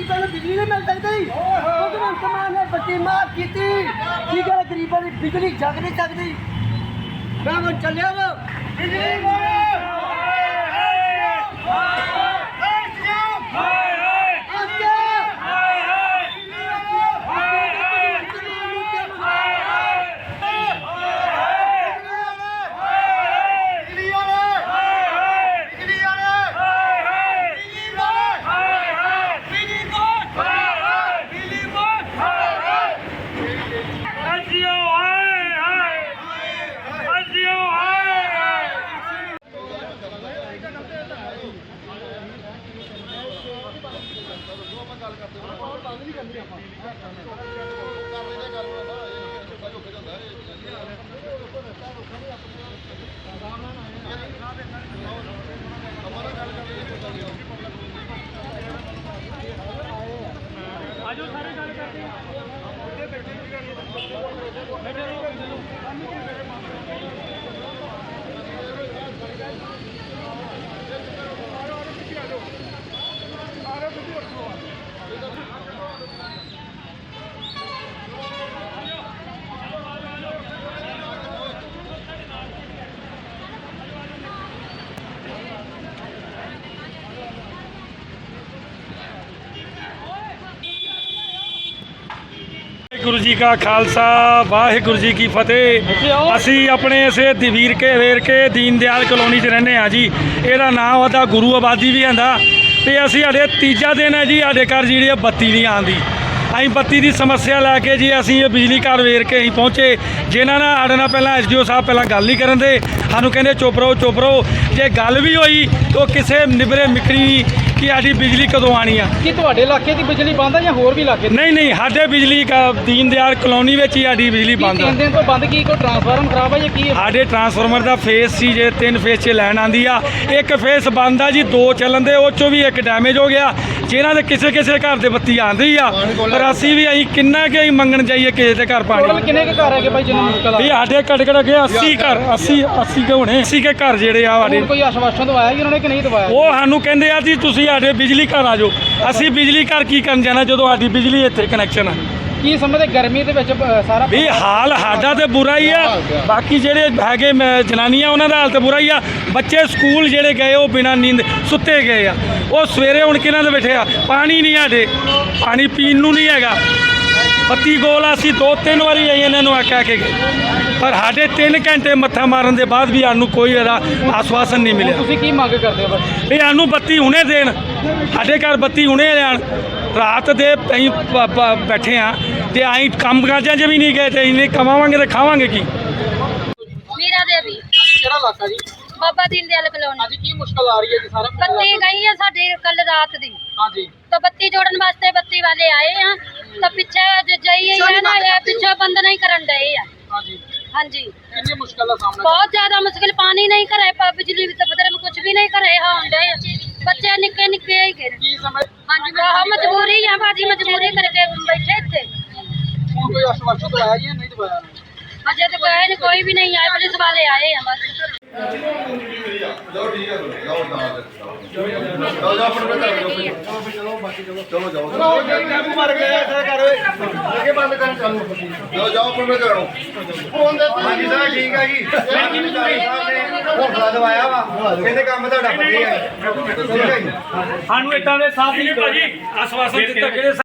ਗਰੀਬਾਂ ਨੂੰ ਬਿਜਲੀ ਨਹੀਂ ਮਿਲ ਸਕਦੀ। ਭਗਵੰਤ ਮਾਨ ਨੇ ਬੱਤੀ ਮਾਫ ਕੀਤੀ। ਕੀ ਗੱਲ ਗਰੀਬਾਂ ਦੀ ਬਿਜਲੀ ਜਗ ਨਹੀਂ ਸਕਦੀ। ਮੈਂ ਹੁਣ ਚੱਲਿਆ ਵਾ। ਬਿਜਲੀ ਆਜੋ ਸਾਰੇ ਗੱਲ ਕਰਦੇ ਆ ਉੱਤੇ ਬੈਠੇ ਵੀ ਗਾਣੀ ਬੈਠੇ ਰਹੋ ਗੁਰੂ ਜੀ ਕਾ ਖਾਲਸਾ, ਵਾਹਿਗੁਰੂ ਜੀ ਕੀ ਫਤਿਹ। ਅਸੀਂ ਆਪਣੇ ਇਸੇ ਦਵੀਰ ਕੇ ਵੇਰ ਕੇ ਦੀਨ ਦਿਆਲ ਕਲੋਨੀ 'ਚ ਰਹਿੰਦੇ ਆ ਜੀ। ਇਹਦਾ ਨਾਮ ਉਹਦਾ ਗੁਰੂ ਆਬਾਦੀ ਵੀ ਆਂਦਾ। ਤੇ ਅਸੀਂ ਸਾਡੇ ਤੀਜਾ ਦਿਨ ਹੈ ਜੀ, ਸਾਡੇ ਘਰ ਜਿਹੜੀ ਆ ਬੱਤੀ ਨਹੀਂ ਆਂਦੀ ਅਸੀਂ ਬੱਤੀ ਦੀ ਸਮੱਸਿਆ ਲੈ ਕੇ ਜੀ, ਅਸੀਂ ਇਹ ਬਿਜਲੀ ਘਰ ਵੇਰ ਕੇ ਅਸੀਂ ਪਹੁੰਚੇ। ਜਿਨ੍ਹਾਂ ਨਾਲ ਸਾਡੇ ਨਾਲ ਪਹਿਲਾਂ ਐਸਡੀਓ ਸਾਹਿਬ ਪਹਿਲਾਂ ਗੱਲ ਨਹੀਂ ਕਰਨ ਦੇ। ਸਾਨੂੰ ਕਹਿੰਦੇ, ਚੁੱਪ ਰਹੋ ਚੁੱਪ ਰਹੋ। ਜੇ ਗੱਲ ਵੀ ਹੋਈ, ਤਾਂ ਕਿਸੇ ਨਿਬਰੇ ਮਿਕਰੀ ਕਿ ਸਾਡੀ ਬਿਜਲੀ ਕਦੋਂ ਆਣੀ ਆ? ਕੀ ਤੁਹਾਡੇ ਇਲਾਕੇ ਦੀ ਬਿਜਲੀ ਬੰਦ ਹੈ ਜਾਂ ਹੋਰ ਵੀ ਇਲਾਕੇ ਦੀ? ਨਹੀਂ ਨਹੀਂ ਸਾਡੇ ਬਿਜਲੀ ਕਾ ਦੀਨ ਦਿਆਲ ਕਲੋਨੀ ਵਿੱਚ ਹੀ ਸਾਡੀ ਬਿਜਲੀ ਕੀ ਬੰਦ ਤਿੰਨ ਆ ਦਿਨ ਤੋਂ ਬੰਦ ਕੀ ਕੋਈ ਟਰਾਂਸਫਾਰਮ ਖਰਾਬ ਹੈ ਜਾਂ ਕੀ? ਸਾਡੇ ਟਰਾਂਸਫਾਰਮਰ ਦਾ ਫੇਸ ਸੀ ਜੇ ਤਿੰਨ ਫੇਸ 'ਚ ਲੈਣ ਆਂਦੀ ਆ। ਇੱਕ ਫੇਸ ਬੰਦ ਆ ਜੀ ਦੋ ਚੱਲਣ ਦੇ ਉਹ 'ਚੋਂ ਵੀ ਇੱਕ ਡੈਮੇਜ ਹੋ ਗਿਆ। ਜਿਨ੍ਹਾਂ ਦੇ ਕਿਸੇ ਕਿਸੇ ਘਰ ਦੇ ਬੱਤੀ ਆਂਦੀ ਆ ਪਰ ਅਸੀਂ ਵੀ ਅਸੀਂ ਕਿੰਨਾ ਕਿ ਅਸੀਂ ਮੰਗਣ ਜਾਈਏ ਕਿਸੇ ਦੇ ਘਰ ਪਾਣੀ ਕਿੰਨੇ ਕੁ ਘਰ ਹੈਗੇ ਭਾਈ ਜਿਹਨੂੰ ਮੁਸ਼ਕਲ ਆ ਵੀ ਸਾਡੇ ਘੱਟ ਘੱਟ ਅੱਗੇ 80 ਘਰ 80 80 ਕੇ ਹੋਣੇ 80 ਕੇ ਘਰ ਜਿਹੜੇ ਆ ਸਾਡੇ। ਕੋਈ ਆਸ਼ਵਾਸਨ ਦਵਾਇਆ ਜੀ ਉਹਨਾਂ ਨੇ ਕਿ ਨਹੀਂ ਦਵਾਇਆ? ਉਹ ਸਾਨੂੰ ਕਹਿੰਦੇ ਆ ਜੀ ਤੁਸੀਂ ਸਾਡੇ ਬਿਜਲੀ ਘਰ ਆ ਜਾਓ। ਅਸੀਂ ਬਿਜਲੀ ਘਰ ਕੀ ਕਰਨ ਜਾਣਾ ਜਦੋਂ ਸਾਡੀ ਬਿਜਲੀ ਇੱਥੇ ਕਨੈਕਸ਼ਨ ਆ? ਕੀ ਸਮਝਦੇ ਗਰਮੀ ਦੇ ਵਿੱਚ ਸਾਰਾ ਵੀ ਹਾਲ ਸਾਡਾ ਤੇ ਬੁਰਾ ਹੀ ਆ। ਬਾਕੀ ਜਿਹੜੇ ਹੈਗੇ ਜਨਾਨੀਆਂ ਉਹਨਾਂ ਦਾ ਹਾਲ ਤੇ ਬੁਰਾ ਹੀ ਆ। ਬੱਚੇ ਸਕੂਲ ਜਿਹੜੇ ਗਏ ਉਹ ਬਿਨਾਂ ਨੀਂਦ ਸੁੱਤੇ ਗਏ ਆ। ਉਹ ਸਵੇਰੇ ਹੁਣ ਕਿਹਨਾਂ ਦੇ ਬੈਠੇ ਆ? ਪਾਣੀ ਨਹੀਂ ਸਾਡੇ ਪਾਣੀ ਪੀਣ ਨੂੰ ਨਹੀਂ ਹੈਗਾ। ਬੱਤੀ ਗੋਲ ਅਸੀਂ ਦੋ ਤਿੰਨ ਵਾਰੀ ਆਈ ਇਹਨਾਂ ਨੂੰ ਆ ਕਹਿ ਕੇ ਗਏ ਪਰ ਸਾਡੇ 3 ਘੰਟੇ ਮੱਥਾ ਮਾਰਨ ਦੇ ਬਾਅਦ ਵੀ ਸਾਨੂੰ ਕੋਈ ਇਹਦਾ ਆਸਵਾਸਨ ਨਹੀਂ ਮਿਲਿਆ। ਤੁਸੀਂ ਕੀ ਮੰਗ ਕਰਦੇ ਹੋ ਬਸ? ਵੀ ਸਾਨੂੰ ਬੱਤੀ ਹੁਣੇ ਦੇਣ। ਸਾਡੇ ਘਰ ਬੱਤੀ ਹੁਣੇ ਲੈਣ। ਰਾਤ ਦੇ ਅਸੀਂ ਬੈਠੇ ਆ ਤੇ ਅਸੀਂ ਕੰਮ ਕਾਜਾਂ 'ਚ ਵੀ ਨਹੀਂ ਗਏ ਤੇ ਇਹਨੇ ਕਮਾਵਾਂਗੇ ਤੇ ਖਾਵਾਂਗੇ ਕੀ? ਮੀਰਾ ਦੇਵੀ ਕਿਹੜਾ ਇਲਾਕਾ ਜੀ? ਬਾਬਾ ਦੀਨ ਦਿਆਲ ਕਲੋਨੀ ਅੱਜ ਕੀ ਮੁਸ਼ਕਲ ਆ ਰਹੀ ਹੈ ਜੀ? ਸਾਰਾ ਬੱਤੀ ਗਈ ਹੈ ਸਾਡੀ ਕੱਲ ਰਾਤ ਦੀ। ਹਾਂਜੀ। ਤਾਂ ਬੱਤੀ ਜੋੜਨ ਵਾਸਤੇ ਬੱਤੀ ਵਾਲੇ ਆਏ ਆ। ਤਾਂ ਪਿੱਛੇ ਜ- ਜਈ ਹੈ ਨਾ ਇਹ ਪਿੱਛੇ ਬੰਦ ਨਹੀਂ ਕਰਨ ਡਏ ਆ। ਹਾਂਜੀ। ਹਾਂਜੀ। ਕਿੰਨੀ ਮੁਸ਼ਕਲ ਦਾ ਸਾਹਮਣਾ ਬਹੁਤ ਜ਼ਿਆਦਾ ਮੁਸ਼ਕਿਲ ਪਾਣੀ ਨਹੀਂ ਘਰੇ ਪਾ ਬਿਜਲੀ ਵੀ ਤਾਂ ਬਦਲੇ ਕੁਝ ਵੀ ਨਹੀਂ ਘਰੇ ਹੋਣ ਡਏ ਬੱਚੇ ਨਿੱਕੇ ਨਿੱਕੇ ਹੀ ਗਏ। ਕੀ ਸਮਝ ਹਾਂਜੀ ਬਹੁਤ ਮਜਬੂਰੀ ਆ ਬਾਜੀ ਮਜਬੂਰੀ ਕਰਕੇ ਬੈਠੇ ਇੱਥੇ। ਹੁਣ ਕੋਈ ਆਸ਼ਵਾਸਨ ਦਵਾਇਆ ਜੀ ਜਾਂ ਨਹੀਂ ਦਵਾਇਆ? ਅਜੇ ਤਾਂ ਕੋਈ ਨਹੀਂ ਕੋਈ ਵੀ ਨਹੀਂ ਆਇਆ ਪੁਲਿਸ ਵਾਲੇ ਆਏ ਆ ਬਸ। ਜਾਓ ਨਾਲ ਜਾਓ। ਜਾਓ ਆਪਣੇ ਘਰ ਜਾਓ ਚਲੋ ਜਾਓ ਚਲੋ ਟੈਂਪੂ ਮਾਰ ਕੇ ਐਸਾ ਕਰ ਲੱਗੇ ਬੰਦ ਕਰਨ ਚਾਲੂ। ਜਾਓ ਜਾਓ ਆਪਣੇ ਘਰ ਨੂੰ ਫੋਨ ਦੇ ਹਾਂਜੀ ਸਰ ਠੀਕ ਹੈ ਜੀ। ਹੌਸਲਾ ਦਵਾਇਆ ਵਾ। ਕਹਿੰਦੇ ਕੰਮ ਤੁਹਾਡਾ ਵਧੀਆ ਹੈ। ਠੀਕ ਹੈ ਜੀ। ਸਾਨੂੰ ਇਦਾਂ ਦੇ ਸਾਥ ਨਹੀਂ ਭਾਜੀ ਆਸਵਾਸਨ ਦਿੱਤਾ ਕਿ।